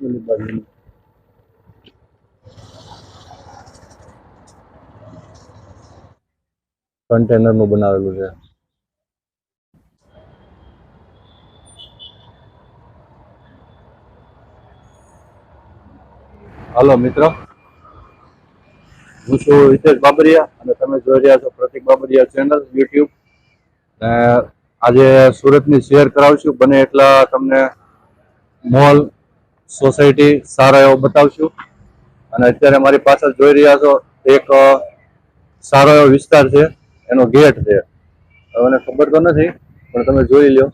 ઓલી બાજુ કન્ટેનરનું બનાવેલું છે. હલો, મિત્રો. હું છું હિતેશ બાબરિયા અને તમે જોઈ રહ્યા છો પ્રતિક બાબરિયા ચેનલ, યુટ્યુબ. આજે સુરતની શેર કરાવશું. બને એટલા તમને મોલ સોસાયટી સારા એવો બતાવશું. અને અત્યારે મારી પાછળ જોઈ રહ્યા છો, એક સારો એવો વિસ્તાર છે, એનો ગેટ છે. મને ખબર તો નથી, પણ તમે જોઈ લ્યો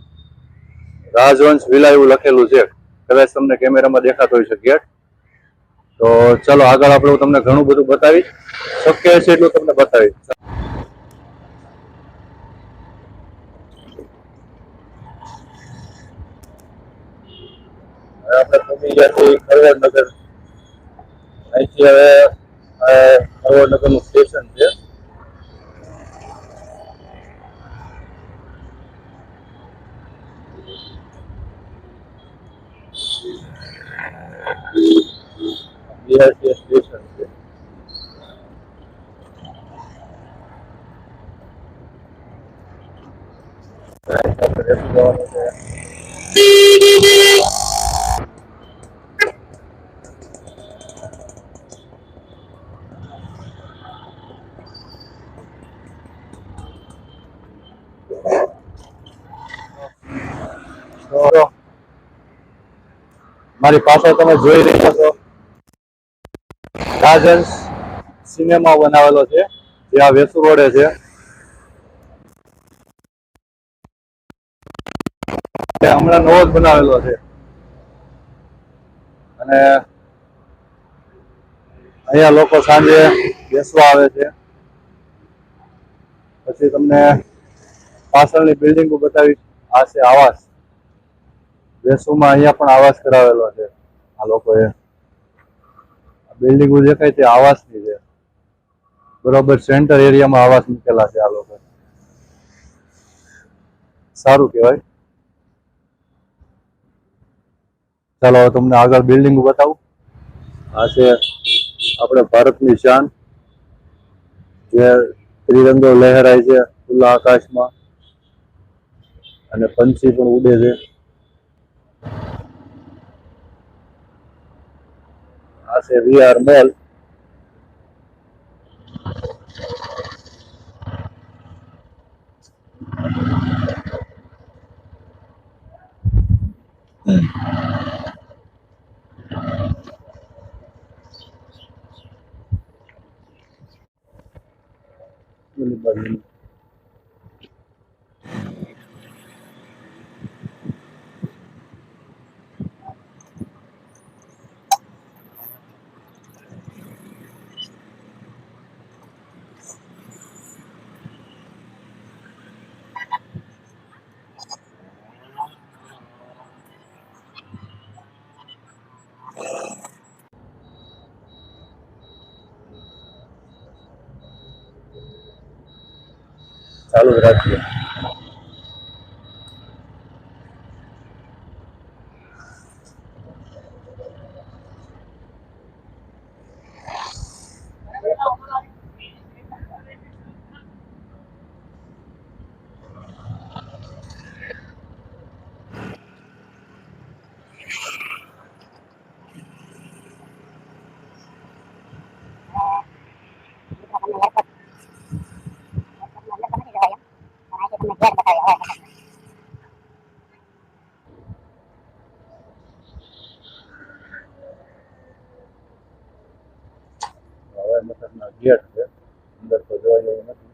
રાજવંશ વિલા એવું લખેલું છે. કદાચ તમને કેમેરામાં દેખાતો હોય છે ગેટ. તો ચલો આગળ આપણે હું તમને ઘણું બધું બતાવીશ. શક્ય છે એટલું તમને બતાવીશ. અહીંથી હવે આ સ્ટેશન છે. સ્ટેશન છે. અહીં આપણે મારી પાછળ તમે જોઈ રહ્યા છો. રાજહંસ સિનેમા બનાવેલો છે. જે આ વેસુ રોડે છે. હમણાં નવો જ બનાવેલો છે. અને અહીંયા લોકો સાંજે બેસવા આવે છે. પછી તમને પાછળની બિલ્ડિંગો બતાવી. આ છે આવાસ. વેસુમાં અહીંયા પણ આવાસ કરાવેલો છે. આ લોકોએ. બિલ્ડિંગો દેખાય તે આવાસની છે. બરોબર સેન્ટર એરિયામાં આવાસ મૂકેલા છે આ લોકો. સારું કહેવાય. ચાલો, હવે તમને આગળ બિલ્ડિંગ બતાવું. આ છે આપણે ભારતની શાન, જે ત્રિરંગો લહેરાય છે ખુલ્લા આકાશમાં. અને પંછી પણ ઉડે છે. આ છે વીઆર મોલ ઓલી બાજુ. ચાલુ જ રાખીએ હવે મતલબના ગેટ છે. અંદર તો જોવા જેવું નથી.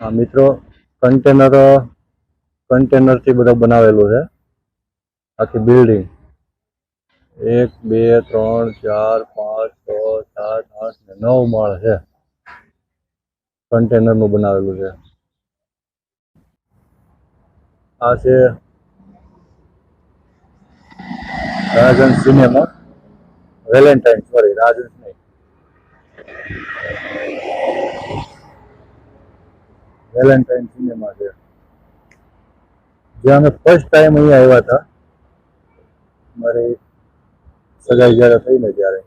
મિત્રો કન્ટેનર કન્ટેનરથી બધા બનાવેલું છે. આખી બિલ્ડિંગ એક, બે, ત્રણ, ચાર, પાંચ, છ, સાત, આઠ ને નવ માળ છે. કન્ટેનરનું બનાવેલું છે. આ છે Rajan cinema Valentine sorry Rajan નહીં વેલેન્ટાઇન સિનેમા છે. જ્યાં અમે ફર્સ્ટ ટાઈમ અહીંયા આવ્યા હતા. મારી સગાઈ જ્યારે થઈ ને ત્યારે.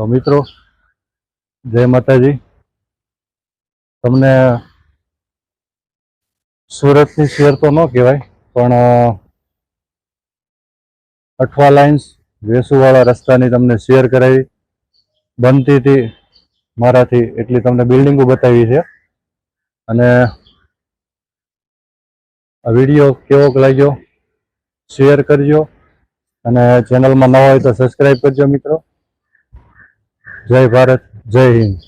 તો મિત્રો, જય માતાજી. તમને સુરતની શેર તો ન કહેવાય, પણ અઠવા લાઇન્સ વેસુવાળા રસ્તાની તમને શેર કરાવી. બનતી હતી મારાથી, એટલી તમને બિલ્ડિંગો બતાવી છે. અને આ વીડિયો કેવો લાગ્યો, શેર કરજો. અને ચેનલમાં નવા હોય તો સબસ્ક્રાઈબ કરજો મિત્રો. જય ભારત જય હિન્દ.